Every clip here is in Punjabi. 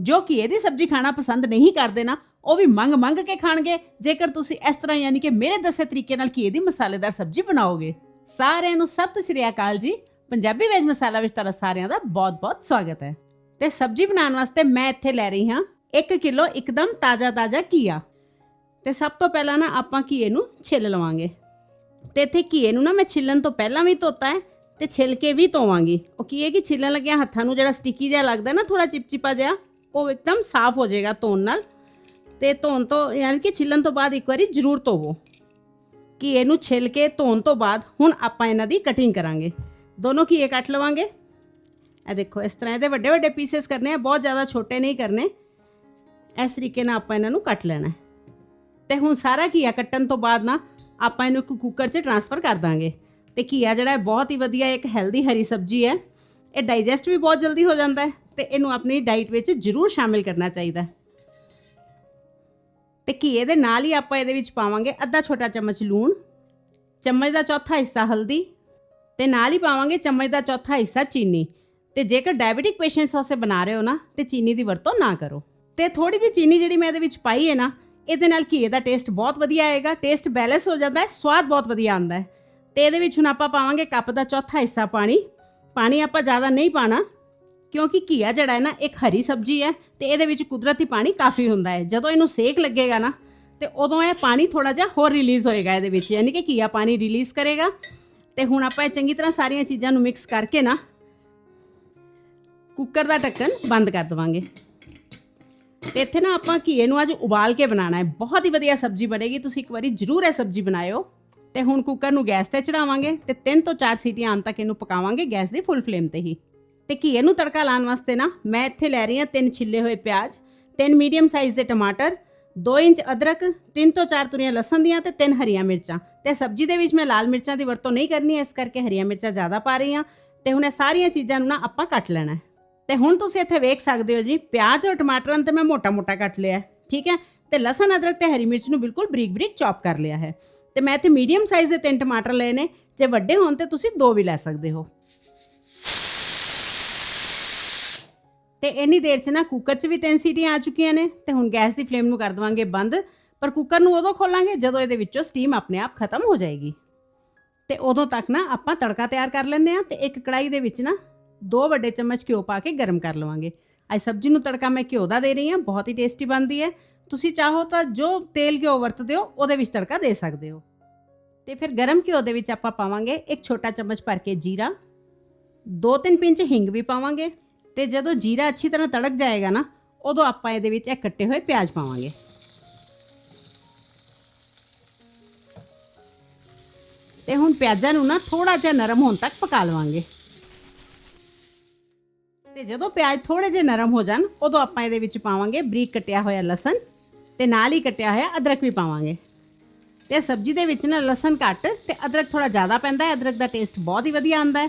ਜੋ ਘੀਏ ਦੀ ਸਬਜ਼ੀ ਖਾਣਾ ਪਸੰਦ ਨਹੀਂ ਕਰਦੇ ਨਾ, ਉਹ ਵੀ ਮੰਗ ਮੰਗ ਕੇ ਖਾਣਗੇ। ਜੇਕਰ ਤੁਸੀਂ ਇਸ ਤਰ੍ਹਾਂ ਯਾਨੀ ਕਿ ਮੇਰੇ ਦੱਸੇ ਤਰੀਕੇ ਨਾਲ ਘੀਏ ਦੀ ਮਸਾਲੇਦਾਰ ਸਬਜ਼ੀ ਬਣਾਓਗੇ, ਸਾਰਿਆਂ ਨੂੰ ਸਤਿ ਸ਼੍ਰੀ ਅਕਾਲ ਜੀ। ਪੰਜਾਬੀ ਵੈਜ ਮਸਾਲਾ ਵਿੱਚ ਤੁਹਾਡਾ ਸਾਰਿਆਂ ਦਾ ਬਹੁਤ-ਬਹੁਤ ਸਵਾਗਤ ਹੈ। ਤੇ ਸਬਜ਼ੀ ਬਣਾਉਣ ਵਾਸਤੇ ਮੈਂ ਇੱਥੇ ਲੈ ਰਹੀ ਹਾਂ 1 ਕਿਲੋ ਇੱਕਦਮ ਤਾਜ਼ਾ-ਤਾਜ਼ਾ ਘੀਆ। ਤੇ ਸਭ ਤੋਂ ਪਹਿਲਾਂ ਨਾ ਆਪਾਂ ਘੀਏ ਨੂੰ ਛਿੱਲ ਲਵਾਂਗੇ। ਤੇ ਇੱਥੇ ਘੀਏ ਨੂੰ ਨਾ ਮੈਂ ਛਿੱਲਣ ਤੋਂ ਪਹਿਲਾਂ ਵੀ ਧੋਤਾ ਹੈ ਤੇ ਛਿੱਲ ਕੇ ਵੀ ਧੋਵਾਂਗੀ। ਉਹ ਕੀ ਹੈ ਕਿ ਛਿੱਲਣ ਲੱਗਿਆ ਹੱਥਾਂ ਨੂੰ ਜਿਹੜਾ ਸਟਿੱਕੀ ਜਿਹਾ ਲੱਗਦਾ ਨਾ ਥੋੜਾ ਚਿਪਚਿਪਾ ਜਿਹਾ, ਉਹ ਇੱਕਦਮ ਸਾਫ਼ ਹੋ ਜਾਏਗਾ ਧੋਣ ਨਾਲ। ਤੇ ਧੋਣ ਤੋਂ, ਯਾਨੀ ਕਿ ਛਿੱਲਣ ਤੋਂ ਬਾਅਦ ਇੱਕ ਵਾਰੀ ਜ਼ਰੂਰ ਧੋਵੋ। ਕਿ ਇਹਨੂੰ ਛਿੱਲ ਕੇ ਧੋਣ ਤੋਂ ਬਾਅਦ ਹੁਣ ਆਪਾਂ ਇਹਨਾਂ ਦੀ ਕਟਿੰਗ ਕਰਾਂਗੇ। ਦੋਨੋਂ ਘੀਏ ਕੱਟ ਲਵਾਂਗੇ? ਇਹ ਦੇਖੋ, ਇਸ ਤਰ੍ਹਾਂ ਇਹਦੇ ਵੱਡੇ ਵੱਡੇ ਪੀਸਸ ਕਰਨੇ ਆ, ਬਹੁਤ ਜ਼ਿਆਦਾ ਛੋਟੇ ਨਹੀਂ ਕਰਨੇ। ਇਸ ਤਰੀਕੇ ਨਾਲ ਆਪਾਂ ਇਹਨਾਂ ਨੂੰ ਕੱਟ ਲੈਣਾ ਹੈ। ਤੇ ਹੁਣ ਸਾਰਾ ਘੀਆ ਕੱਟਣ ਤੋਂ ਬਾਅਦ ਨਾ ਆਪਾਂ ਇਹਨੂੰ ਇੱਕ ਕੁੱਕਰ 'ਚ ਟਰਾਂਸਫਰ ਕਰ ਦਾਂਗੇ। ਤੇ ਘੀਆ ਜਿਹੜਾ ਹੈ ਬਹੁਤ ਹੀ ਵਧੀਆ ਇੱਕ ਹੈਲਦੀ ਹਰੀ ਸਬਜ਼ੀ ਹੈ, ਇਹ ਡਾਈਜੈਸਟ ਵੀ ਬਹੁਤ ਜਲਦੀ ਹੋ ਜਾਂਦਾ ਹੈ ਤੇ ਇਹਨੂੰ ਆਪਣੀ ਡਾਈਟ ਵਿੱਚ ਜ਼ਰੂਰ ਸ਼ਾਮਿਲ ਕਰਨਾ ਚਾਹੀਦਾ ਹੈ। ਤੇ ਘੀਏ ਦੇ ਨਾਲ ਹੀ ਆਪਾਂ ਇਹਦੇ ਵਿੱਚ ਪਾਵਾਂਗੇ ਅੱਧਾ ਛੋਟਾ ਚਮਚ ਲੂਣ, ਚਮਚ ਦਾ ਚੌਥਾ ਹਿੱਸਾ ਹਲਦੀ ਤੇ ਨਾਲ ਹੀ ਪਾਵਾਂਗੇ ਚਮਚ ਦਾ ਚੌਥਾ ਹਿੱਸਾ ਚੀਨੀ। ਤੇ ਜੇਕਰ ਡਾਇਬੀਟਿਕ ਪੇਸ਼ੈਂਟਸ ਵਾਸਤੇ ਬਣਾ ਰਹੇ ਹੋ ਨਾ, ਤੇ ਚੀਨੀ ਦੀ ਵਰਤੋਂ ਨਾ ਕਰੋ। ਤੇ ਥੋੜੀ ਜਿਹੀ ਚੀਨੀ ਜਿਹੜੀ ਮੈਂ ਇਹਦੇ ਵਿੱਚ ਪਾਈ ਹੈ ਨਾ, ਇਹਦੇ ਨਾਲ ਘੀਏ ਦਾ ਟੇਸਟ ਬਹੁਤ ਵਧੀਆ ਆਏਗਾ ਟੇਸਟ ਬੈਲੈਂਸ ਹੋ ਜਾਂਦਾ ਹੈ, ਸਵਾਦ ਬਹੁਤ ਵਧੀਆ ਆਉਂਦਾ ਹੈ। ਤੇ ਇਹਦੇ ਵਿੱਚ ਹੁਣ ਆਪਾਂ ਪਾਵਾਂਗੇ ਕੱਪ ਦਾ ਚੌਥਾ ਹਿੱਸਾ ਪਾਣੀ। ਪਾਣੀ ਆਪਾਂ ਜ਼ਿਆਦਾ ਨਹੀਂ ਪਾਣਾ, ਕਿਉਂਕਿ ਘੀਆ ਜਿਹੜਾ ਹੈ ਨਾ, ਇੱਕ ਹਰੀ ਸਬਜ਼ੀ ਹੈ ਤੇ ਇਹਦੇ ਵਿੱਚ ਕੁਦਰਤੀ ਪਾਣੀ ਕਾਫੀ ਹੁੰਦਾ ਹੈ। ਜਦੋਂ ਇਹਨੂੰ ਸੇਕ ਲੱਗੇਗਾ ਨਾ, ਤੇ ਉਦੋਂ ਇਹ ਪਾਣੀ ਥੋੜਾ ਜਿਹਾ ਹੋਰ ਰਿਲੀਜ਼ ਹੋਏਗਾ ਇਹਦੇ ਵਿੱਚ, ਯਾਨੀ ਕਿ ਘੀਆ ਪਾਣੀ ਰਿਲੀਜ਼ ਕਰੇਗਾ। ਤੇ ਹੁਣ ਆਪਾਂ ਇਹ ਚੰਗੀ ਤਰ੍ਹਾਂ ਸਾਰੀਆਂ ਚੀਜ਼ਾਂ ਨੂੰ ਮਿਕਸ ਕਰਕੇ ਨਾ ਕੁੱਕਰ ਦਾ ਢੱਕਣ ਬੰਦ ਕਰ ਦਵਾਂਗੇ। ਤੇ ਇੱਥੇ ਨਾ ਆਪਾਂ ਘੀਏ ਨੂੰ ਅੱਜ ਉਬਾਲ ਕੇ ਬਣਾਉਣਾ ਹੈ। ਬਹੁਤ ਹੀ ਵਧੀਆ ਸਬਜ਼ੀ ਬਣੇਗੀ। ਤੁਸੀਂ ਇੱਕ ਵਾਰੀ ਜ਼ਰੂਰ ਇਹ ਸਬਜ਼ੀ ਬਣਾਇਓ। ਤੇ ਹੁਣ ਕੁੱਕਰ ਨੂੰ ਗੈਸ ਤੇ ਚੜਾਵਾਂਗੇ ਤੇ 3 ਤੋਂ 4 ਸੀਟੀਆਂ ਆਉਣ ਤੱਕ ਇਹਨੂੰ ਪਕਾਵਾਂਗੇ ਗੈਸ ਦੀ ਫੁੱਲ ਫਲੇਮ ਤੇ ਹੀ। ਤੇ ਘੀਏ ਨੂੰ ਤੜਕਾ ਲਾਉਣ ਵਾਸਤੇ ਨਾ ਮੈਂ ਇੱਥੇ ਲੈ ਰਹੀ ਹਾਂ ਤਿੰਨ ਛਿੱਲੇ ਹੋਏ ਪਿਆਜ਼, ਤਿੰਨ ਮੀਡੀਅਮ ਸਾਈਜ਼ ਦੇ ਟਮਾਟਰ 2 ਇੰਚ ਅਦਰਕ 3 ਤੋਂ 4 ਤੁਰੀਆਂ ਲਸਣ ਦੀਆਂ ਤੇ ਤਿੰਨ ਹਰੀਆਂ ਮਿਰਚਾਂ। ਤੇ ਸਬਜ਼ੀ ਦੇ ਵਿੱਚ ਮੈਂ ਲਾਲ ਮਿਰਚਾਂ ਦੀ ਵਰਤੋਂ ਨਹੀਂ ਕਰਨੀ, ਇਸ ਕਰਕੇ ਹਰੀਆਂ ਮਿਰਚਾਂ ਜ਼ਿਆਦਾ ਪਾ ਰਹੀ ਹਾਂ। ਤੇ ਹੁਣ ਇਹ ਸਾਰੀਆਂ ਚੀਜ਼ਾਂ ਨੂੰ ਨਾ ਆਪਾਂ ਕੱਟ ਲੈਣਾ ਹੈ। ਤੇ ਹੁਣ ਤੁਸੀਂ ਇੱਥੇ ਵੇਖ ਸਕਦੇ ਹੋ ਜੀ, ਪਿਆਜ਼ ਔਰ ਟਮਾਟਰਾਂ ਨੂੰ ਤੇ ਮੈਂ ਮੋਟਾ-ਮੋਟਾ ਕੱਟ ਲਿਆ ਠੀਕ ਹੈ? ਤੇ ਲਸਣ, ਅਦਰਕ ਤੇ ਹਰੀ ਮਿਰਚ ਨੂੰ ਬਿਲਕੁਲ ਬਰੀਕ-ਬਰੀਕ ਚੌਪ ਕਰ ਲਿਆ ਹੈ। ਤੇ ਮੈਂ ਇੱਥੇ ਮੀਡੀਅਮ ਸਾਈਜ਼ ਦੇ ਤਿੰਨ ਟਮਾਟਰ ਲਏ ਨੇ। ਜੇ ਵੱਡੇ ਹੋਣ ਤੇ ਤੁਸੀਂ ਦੋ ਵੀ ਲੈ ਸਕਦੇ ਹੋ। ਤੇ ਇੰਨੀ ਦੇਰ 'ਚ ਨਾ ਕੁੱਕਰ 'ਚ ਵੀ ਤਿੰਨ ਸੀਟੀਆਂ ਆ ਚੁੱਕੀਆਂ ਨੇ। ਤੇ ਹੁਣ ਗੈਸ ਦੀ ਫਲੇਮ ਨੂੰ ਕਰ ਦਵਾਂਗੇ ਬੰਦ। ਪਰ ਕੁੱਕਰ ਨੂੰ ਉਦੋਂ ਖੋਲਾਂਗੇ ਜਦੋਂ ਇਹਦੇ ਵਿੱਚੋਂ ਸਟੀਮ ਆਪਣੇ ਆਪ ਖਤਮ ਹੋ ਜਾਏਗੀ। ਤੇ ਉਦੋਂ ਤੱਕ ਨਾ ਆਪਾਂ ਤੜਕਾ ਤਿਆਰ ਕਰ ਲੈਂਦੇ ਆ ਤੇ ਇੱਕ ਕੜਾਈ ਦੇ ਵਿੱਚ ਨਾ ਦੋ ਵੱਡੇ ਚਮਚ ਘਿਓ ਪਾ ਕੇ ਗਰਮ ਕਰ ਲਵਾਂਗੇ। ਅੱਜ ਸਬਜ਼ੀ ਨੂੰ ਤੜਕਾ ਮੈਂ ਘਿਓ ਦਾ ਦੇ ਰਹੀ ਹਾਂ, ਬਹੁਤ ਹੀ ਟੇਸਟੀ ਬਣਦੀ ਹੈ। ਤੁਸੀਂ ਚਾਹੋ ਤਾਂ ਜੋ ਤੇਲ ਘਿਓ ਵਰਤਦੇ ਹੋ, ਉਹਦੇ ਵਿੱਚ ਤੜਕਾ ਦੇ ਸਕਦੇ ਹੋ। ਤੇ ਫਿਰ ਗਰਮ ਘਿਓ ਦੇ ਵਿੱਚ ਆਪਾਂ ਪਾਵਾਂਗੇ ਇੱਕ ਛੋਟਾ ਚਮਚ ਭਰ ਕੇ ਜੀਰਾ ਦੋ ਤਿੰਨ ਪਿੰਚ ਹਿੰਗ ਵੀ ਪਾਵਾਂਗੇ ਤੇ ਜਦੋਂ ਜੀਰਾ ਅੱਛੀ ਤਰ੍ਹਾਂ ਤੜਕ ਜਾਏਗਾ ਨਾ, ਉਦੋਂ ਆਪਾਂ ਇਹਦੇ ਵਿੱਚ ਇਹ ਕੱਟੇ ਹੋਏ ਪਿਆਜ਼ ਪਾਵਾਂਗੇ। ਤੇ ਹੁਣ ਪਿਆਜ਼ਾਂ ਨੂੰ ਨਾ ਥੋੜਾ ਜਿਹਾ ਨਰਮ ਹੋਣ ਤੱਕ ਪਕਾ ਲਵਾਂਗੇ। ਤੇ ਜਦੋਂ ਪਿਆਜ਼ ਥੋੜੇ ਜਿਹੇ ਨਰਮ ਹੋ ਜਾਣ, ਉਦੋਂ ਆਪਾਂ ਇਹਦੇ ਵਿੱਚ ਪਾਵਾਂਗੇ ਬਰੀਕ ਕੱਟਿਆ ਹੋਇਆ ਲਸਣ ਤੇ ਨਾਲ ਹੀ ਕੱਟਿਆ ਹੋਇਆ ਅਦਰਕ ਵੀ ਪਾਵਾਂਗੇ। ਤੇ ਸਬਜ਼ੀ ਦੇ ਵਿੱਚ ਨਾ ਲਸਣ ਘੱਟ ਤੇ ਅਦਰਕ ਥੋੜਾ ਜ਼ਿਆਦਾ ਪੈਂਦਾ ਹੈ, ਅਦਰਕ ਦਾ ਟੇਸਟ ਬਹੁਤ ਹੀ ਵਧੀਆ ਆਉਂਦਾ ਹੈ।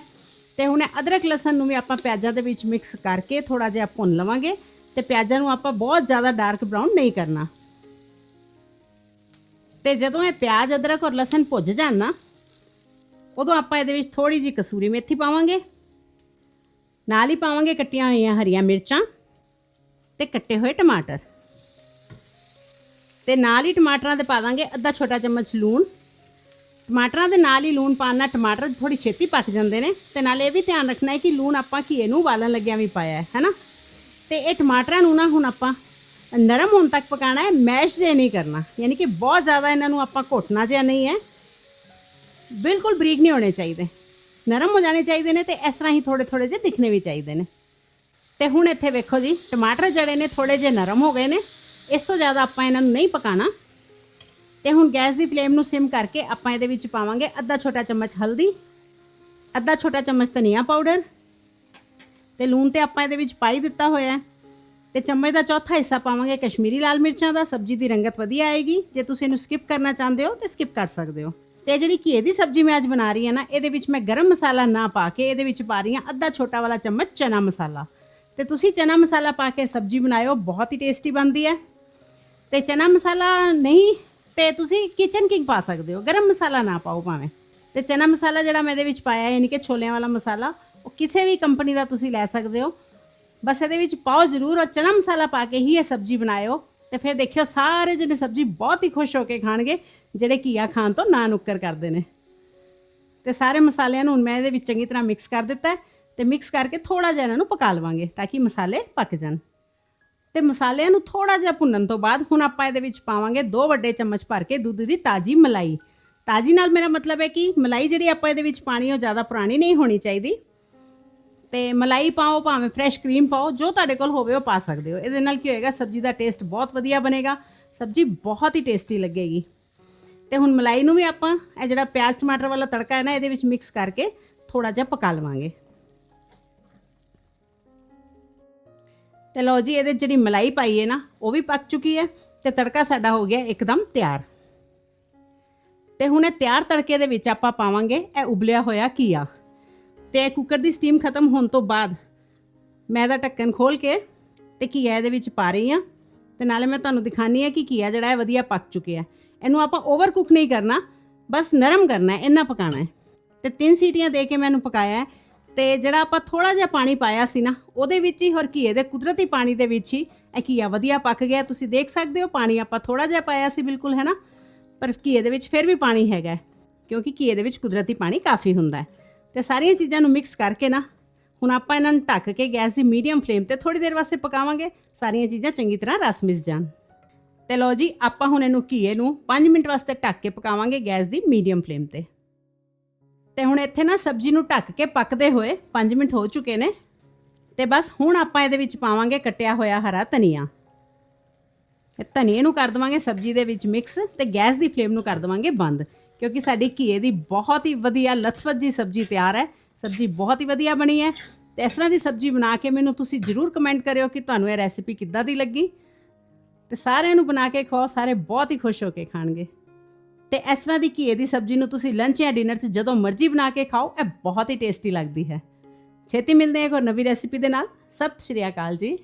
ਤੇ ਹੁਣ ਇਹ ਅਦਰਕ ਲਸਣ ਨੂੰ ਵੀ ਆਪਾਂ ਪਿਆਜ਼ਾਂ ਦੇ ਵਿੱਚ ਮਿਕਸ ਕਰਕੇ ਥੋੜਾ ਜਿਹਾ ਭੁੰਨ ਲਵਾਂਗੇ ਤੇ ਪਿਆਜ਼ਾਂ ਨੂੰ ਆਪਾਂ ਬਹੁਤ ਜ਼ਿਆਦਾ ਡਾਰਕ ਬਰਾਊਨ ਨਹੀਂ ਕਰਨਾ। ਤੇ ਜਦੋਂ ਇਹ ਪਿਆਜ਼, ਅਦਰਕ ਔਰ ਲਸਣ ਭੁੱਜ ਜਾਣ ਨਾ, ਉਦੋਂ ਆਪਾਂ ਇਹਦੇ ਵਿੱਚ ਥੋੜੀ ਜਿਹੀ ਕਸੂਰੀ ਮੇਥੀ ਪਾਵਾਂਗੇ। ਨਾਲ ਹੀ ਪਾਵਾਂਗੇ ਕੱਟੀਆਂ ਹੋਈਆਂ ਹਰੀਆਂ ਮਿਰਚਾਂ ਤੇ ਕੱਟੇ ਹੋਏ ਟਮਾਟਰ। ਤੇ ਨਾਲ ਹੀ ਟਮਾਟਰਾਂ ਦੇ ਪਾ ਦਾਂਗੇ ਅੱਧਾ ਛੋਟਾ ਚਮਚ ਲੂਣ। ਟਮਾਟਰਾਂ ਦੇ ਨਾਲ ਹੀ ਲੂਣ ਪਾਉਣ ਨਾਲ ਟਮਾਟਰ ਥੋੜੀ ਛੇਤੀ ਪੱਕ ਜਾਂਦੇ ਨੇ ਤੇ ਨਾਲ ਇਹ ਵੀ ਧਿਆਨ ਰੱਖਣਾ ਹੈ ਕਿ ਲੂਣ ਆਪਾਂ ਘੀਏ ਨੂੰ ਉਬਾਲਣ ਲੱਗਿਆਂ ਵੀ ਪਾਇਆ ਹੈ ਹੈਨਾ ਤੇ ਇਹ ਟਮਾਟਰਾਂ ਨੂੰ ਨਾ ਹੁਣ ਆਪਾਂ ਨਰਮ ਹੋਣ ਤੱਕ ਪਕਾਣਾ ਹੈ, ਮੈਸ਼ ਜੇ ਨਹੀਂ ਕਰਨਾ, ਯਾਨੀ ਕਿ ਬਹੁਤ ਜ਼ਿਆਦਾ ਇਹਨਾਂ ਨੂੰ ਆਪਾਂ ਘੋਟਣਾ ਜਿਹਾ ਨਹੀਂ ਹੈ। ਬਿਲਕੁਲ ਬਰੀਕ ਨਹੀਂ ਹੋਣੇ ਚਾਹੀਦੇ। ਨਰਮ ਹੋ ਜਾਣੇ ਚਾਹੀਦੇ ਨੇ ਤੇ ਇਸ ਤਰ੍ਹਾਂ ਹੀ ਥੋੜੇ ਥੋੜੇ ਜਿਹੇ ਦਿਖਣੇ ਵੀ ਚਾਹੀਦੇ ਨੇ। ਤੇ ਹੁਣ ਇੱਥੇ ਵੇਖੋ ਜੀ, ਟਮਾਟਰ ਜਿਹੜੇ ਨੇ ਥੋੜੇ ਜਿਹੇ ਨਰਮ ਹੋ ਗਏ ਨੇ। ਇਸ ਤੋਂ ਜ਼ਿਆਦਾ ਆਪਾਂ ਇਹਨਾਂ ਨੂੰ ਨਹੀਂ ਪਕਾਣਾ। ਤੇ ਹੁਣ ਗੈਸ ਦੀ ਫਲੇਮ ਨੂੰ ਸਿਮ ਕਰਕੇ ਆਪਾਂ ਇਹਦੇ ਵਿੱਚ ਪਾਵਾਂਗੇ ਅੱਧਾ ਛੋਟਾ ਚਮਚ ਹਲਦੀ, ਅੱਧਾ ਛੋਟਾ ਚਮਚ ਧਨੀਆ ਪਾਊਡਰ। ਤੇ ਲੂਣ ਤੇ ਆਪਾਂ ਇਹਦੇ ਵਿੱਚ ਪਾਈ ਦਿੱਤਾ ਹੋਇਆ ਹੈ। ਤੇ ਚਮਚ ਦਾ ਚੌਥਾ ਹਿੱਸਾ ਪਾਵਾਂਗੇ ਕਸ਼ਮੀਰੀ ਲਾਲ ਮਿਰਚਾਂ ਦਾ। ਸਬਜ਼ੀ ਦੀ ਰੰਗਤ ਵਧੀਆ ਆਏਗੀ। ਜੇ ਤੁਸੀਂ ਇਹਨੂੰ ਸਕਿਪ ਕਰਨਾ ਚਾਹੁੰਦੇ ਹੋ ਤੇ ਸਕਿਪ ਕਰ ਸਕਦੇ ਹੋ। ਤੇ ਜਿਹੜੀ ਘੀਏ ਦੀ ਸਬਜ਼ੀ ਮੈਂ ਅੱਜ ਬਣਾ ਰਹੀ ਹਾਂ ਨਾ, ਇਹਦੇ ਵਿੱਚ ਮੈਂ ਗਰਮ ਮਸਾਲਾ ਨਾ ਪਾ ਕੇ ਇਹਦੇ ਵਿੱਚ ਪਾ ਰਹੀ ਹਾਂ ਅੱਧਾ ਛੋਟਾ ਵਾਲਾ ਚਮਚ ਚਨਾ ਮਸਾਲਾ। ਤੇ ਤੁਸੀਂ ਚਨਾ ਮਸਾਲਾ ਪਾ ਕੇ ਸਬਜ਼ੀ ਬਣਾਇਓ, ਬਹੁਤ ਹੀ ਟੇਸਟੀ ਬਣਦੀ ਹੈ। ਤੇ ਚਨਾ ਮਸਾਲਾ ਨਹੀਂ, ਤੇ ਤੁਸੀਂ ਕਿਚਨ ਕਿੰਗ ਪਾ ਸਕਦੇ ਹੋ, ਗਰਮ ਮਸਾਲਾ ਨਾ ਪਾਓ ਭਾਵੇਂ। ਤੇ ਚਨਾ ਮਸਾਲਾ ਜਿਹੜਾ ਮੈਂ ਇਹਦੇ ਵਿੱਚ ਪਾਇਆ, ਯਾਨੀ ਕਿ ਛੋਲਿਆਂ ਵਾਲਾ ਮਸਾਲਾ, ਉਹ ਕਿਸੇ ਵੀ ਕੰਪਨੀ ਦਾ ਤੁਸੀਂ ਲੈ ਸਕਦੇ ਹੋ। ਬਸ ਇਹਦੇ ਵਿੱਚ ਪਾਓ ਜ਼ਰੂਰ ਔਰ ਚਨਾ ਮਸਾਲਾ ਪਾ ਕੇ ਹੀ ਇਹ ਸਬਜ਼ੀ ਬਣਾਇਓ। ਤੇ ਫਿਰ ਦੇਖਿਓ, ਸਾਰੇ ਜਿਹਨੇ ਸਬਜ਼ੀ ਬਹੁਤ ਹੀ ਖੁਸ਼ ਹੋ ਕੇ ਖਾਣਗੇ, ਜਿਹੜੇ ਘੀਆ ਖਾਣ ਤੋਂ ਨਾ ਨੁੱਕਰ ਕਰਦੇ ਨੇ। ਤੇ ਸਾਰੇ ਮਸਾਲਿਆਂ ਨੂੰ ਹੁਣ ਮੈਂ ਇਹਦੇ ਵਿੱਚ ਚੰਗੀ ਤਰ੍ਹਾਂ ਮਿਕਸ ਕਰ ਦਿੱਤਾ ਹੈ ਤੇ ਮਿਕਸ ਕਰਕੇ ਥੋੜਾ ਜਿਹਾ ਇਹਨਾਂ ਨੂੰ ਪਕਾ ਲਵਾਂਗੇ ਤਾਂ ਕਿ ਮਸਾਲੇ ਪੱਕ ਜਾਣ। ਤੇ ਮਸਾਲਿਆਂ ਨੂੰ ਥੋੜਾ ਜਿਹਾ ਭੁੰਨਣ ਤੋਂ ਬਾਅਦ ਹੁਣ ਆਪਾਂ ਇਹਦੇ ਵਿੱਚ ਪਾਵਾਂਗੇ ਦੋ ਵੱਡੇ ਚਮਚ ਭਰ ਕੇ ਦੁੱਧ ਦੀ ਤਾਜੀ ਮਲਾਈ। ਤਾਜੀ ਨਾਲ ਮੇਰਾ ਮਤਲਬ ਹੈ ਕਿ ਮਲਾਈ ਜਿਹੜੀ ਆਪਾਂ ਇਹਦੇ ਵਿੱਚ ਪਾਣੀ ਉਹ ਜ਼ਿਆਦਾ ਪੁਰਾਣੀ ਨਹੀਂ ਹੋਣੀ ਚਾਹੀਦੀ। ਤੇ ਮਲਾਈ ਪਾਓ, ਭਾਵੇਂ ਫਰੈਸ਼ ਕਰੀਮ ਪਾਓ, ਜੋ ਤੁਹਾਡੇ ਕੋਲ ਹੋਵੇ ਉਹ ਪਾ ਸਕਦੇ ਹੋ। ਇਹਦੇ ਨਾਲ ਕੀ ਹੋਏਗਾ, ਸਬਜ਼ੀ ਦਾ ਟੇਸਟ ਬਹੁਤ ਵਧੀਆ ਬਣੇਗਾ। ਸਬਜ਼ੀ ਬਹੁਤ ਹੀ ਟੇਸਟੀ ਲੱਗੇਗੀ। ਤੇ ਹੁਣ ਮਲਾਈ ਨੂੰ ਵੀ ਆਪਾਂ ਇਹ ਜਿਹੜਾ ਪਿਆਜ਼, ਟਮਾਟਰ ਵਾਲਾ ਤੜਕਾ ਹੈ ਨਾ, ਇਹਦੇ ਵਿੱਚ ਮਿਕਸ ਕਰਕੇ ਥੋੜਾ ਜਿਹਾ ਪਕਾ ਲਵਾਂਗੇ। ਤੇ ਲਓ ਜੀ, ਇਹਦੇ ਜਿਹੜੀ ਮਲਾਈ ਪਾਈ ਹੈ ਨਾ, ਉਹ ਵੀ ਪੱਕ ਚੁੱਕੀ ਹੈ ਤੇ ਤੜਕਾ ਸਾਡਾ ਹੋ ਗਿਆ ਇੱਕਦਮ ਤਿਆਰ। ਤੇ ਹੁਣ ਇਹ ਤਿਆਰ ਤੜਕੇ ਦੇ ਵਿੱਚ ਆਪਾਂ ਪਾਵਾਂਗੇ, ਇਹ ਉਬਲਿਆ ਹੋਇਆ ਘੀਆ। ਤੇ ਕੁੱਕਰ ਦੀ ਸਟੀਮ ਖਤਮ ਹੋਣ ਤੋਂ ਬਾਅਦ ਮੈਂ ਇਹਦਾ ਢੱਕਣ ਖੋਲ ਕੇ ਤੇ ਘੀਆ ਇਹਦੇ ਵਿੱਚ ਪਾ ਰਹੀ ਹਾਂ। ਤੇ ਨਾਲੇ ਮੈਂ ਤੁਹਾਨੂੰ ਦਿਖਾਣੀ ਹੈ ਕਿ ਘੀਆ ਜਿਹੜਾ ਹੈ ਵਧੀਆ ਪੱਕ ਚੁੱਕਿਆ ਇਹਨੂੰ ਆਪਾਂ ਓਵਰ ਕੁੱਕ ਨਹੀਂ ਕਰਨਾ, ਬਸ ਨਰਮ ਕਰਨਾ ਹੈ, ਇੰਨਾ ਪਕਾਣਾ ਹੈ। ਤੇ ਤਿੰਨ ਸੀਟੀਆਂ ਦੇ ਕੇ ਮੈਨੂੰ ਪਕਾਇਆ ਹੈ। ਤੇ ਜਿਹੜਾ ਆਪਾਂ ਥੋੜਾ ਜਿਹਾ ਪਾਣੀ ਪਾਇਆ ਸੀ ਨਾ, ਉਹਦੇ ਵਿੱਚ ਹੀ ਹੋਰ ਘੀਏ ਦੇ ਕੁਦਰਤੀ ਪਾਣੀ ਦੇ ਵਿੱਚ ਹੀ ਇਹ ਘੀਆ ਵਧੀਆ ਪੱਕ ਗਿਆ ਤੁਸੀਂ ਦੇਖ ਸਕਦੇ ਹੋ ਪਾਣੀ ਆਪਾਂ ਥੋੜਾ ਜਿਹਾ ਪਾਇਆ ਸੀ ਬਿਲਕੁਲ, ਹੈ ਨਾ? ਪਰ ਘੀਏ ਦੇ ਵਿੱਚ ਫਿਰ ਵੀ ਪਾਣੀ ਹੈਗਾ ਕਿਉਂਕਿ ਘੀਏ ਦੇ ਵਿੱਚ ਕੁਦਰਤੀ ਪਾਣੀ ਕਾਫੀ ਹੁੰਦਾ ਹੈ। ਤੇ ਸਾਰੀਆਂ ਚੀਜ਼ਾਂ ਨੂੰ ਮਿਕਸ ਕਰਕੇ ਨਾ, ਹੁਣ ਆਪਾਂ ਇਹਨਾਂ ਨੂੰ ਢੱਕ ਕੇ ਗੈਸ ਦੀ ਮੀਡੀਅਮ ਫਲੇਮ ਤੇ ਥੋੜੀ ਦੇਰ ਵਾਸਤੇ ਪਕਾਵਾਂਗੇ, ਸਾਰੀਆਂ ਚੀਜ਼ਾਂ ਚੰਗੀ ਤਰ੍ਹਾਂ ਰਸ ਮਿਸ ਜਾਣ। ਤੇ ਲਓ ਜੀ, ਆਪਾਂ ਹੁਣ ਇਹਨੂੰ ਘੀਏ ਨੂੰ 5 ਮਿੰਟ ਵਾਸਤੇ ਢੱਕ ਕੇ ਪਕਾਵਾਂਗੇ ਗੈਸ ਦੀ ਮੀਡੀਅਮ ਫਲੇਮ ਤੇ। ਤੇ ਹੁਣ ਇੱਥੇ ਨਾ ਸਬਜ਼ੀ ਨੂੰ ਢੱਕ ਕੇ ਪੱਕਦੇ ਹੋਏ 5 ਮਿੰਟ ਹੋ ਚੁੱਕੇ ਨੇ, ਤੇ ਬਸ ਹੁਣ ਆਪਾਂ ਇਹਦੇ ਵਿੱਚ ਪਾਵਾਂਗੇ ਕੱਟਿਆ ਹੋਇਆ ਹਰਾ ਧਨੀਆ। ਧਨੀਏ ਨੂੰ ਕਰ ਦਵਾਂਗੇ ਸਬਜ਼ੀ ਦੇ ਵਿੱਚ ਮਿਕਸ ਤੇ ਗੈਸ ਦੀ ਫਲੇਮ ਨੂੰ ਕਰ ਦਵਾਂਗੇ ਬੰਦ। ਕਿਉਂਕਿ ਸਾਡੀ ਘੀਏ ਦੀ ਬਹੁਤ ਹੀ ਵਧੀਆ ਲਥਪਥ ਜੀ ਸਬਜ਼ੀ ਤਿਆਰ ਹੈ। ਸਬਜ਼ੀ ਬਹੁਤ ਹੀ ਵਧੀਆ ਬਣੀ ਹੈ। ਤੇ ਇਸ ਤਰ੍ਹਾਂ ਦੀ ਸਬਜ਼ੀ ਬਣਾ ਕੇ ਮੈਨੂੰ ਤੁਸੀਂ ਜਰੂਰ ਕਮੈਂਟ ਕਰਿਓ ਕਿ ਤੁਹਾਨੂੰ ਇਹ ਰੈਸਿਪੀ ਕਿੱਦਾਂ ਦੀ ਲੱਗੀ। ਤੇ ਸਾਰਿਆਂ ਨੂੰ ਬਣਾ ਕੇ ਖਵਾਓ, ਸਾਰੇ ਬਹੁਤ ਹੀ ਖੁਸ਼ ਹੋ ਕੇ ਖਾਣਗੇ। ਤੇ ਇਸ ਤਰ੍ਹਾਂ ਦੀ ਘੀਏ ਦੀ ਸਬਜ਼ੀ ਨੂੰ ਤੁਸੀਂ ਲੰਚ ਜਾਂ ਡਿਨਰ 'ਚ ਜਦੋਂ ਮਰਜ਼ੀ ਬਣਾ ਕੇ ਖਾਓ, ਇਹ ਬਹੁਤ ਹੀ ਟੇਸਟੀ ਲੱਗਦੀ ਹੈ। ਛੇਤੀ ਮਿਲਦੇ ਹਾਂ ਇੱਕ ਹੋਰ ਨਵੀਂ ਰੈਸਿਪੀ ਦੇ ਨਾਲ। ਸਤਿ ਸ਼੍ਰੀ ਅਕਾਲ ਜੀ।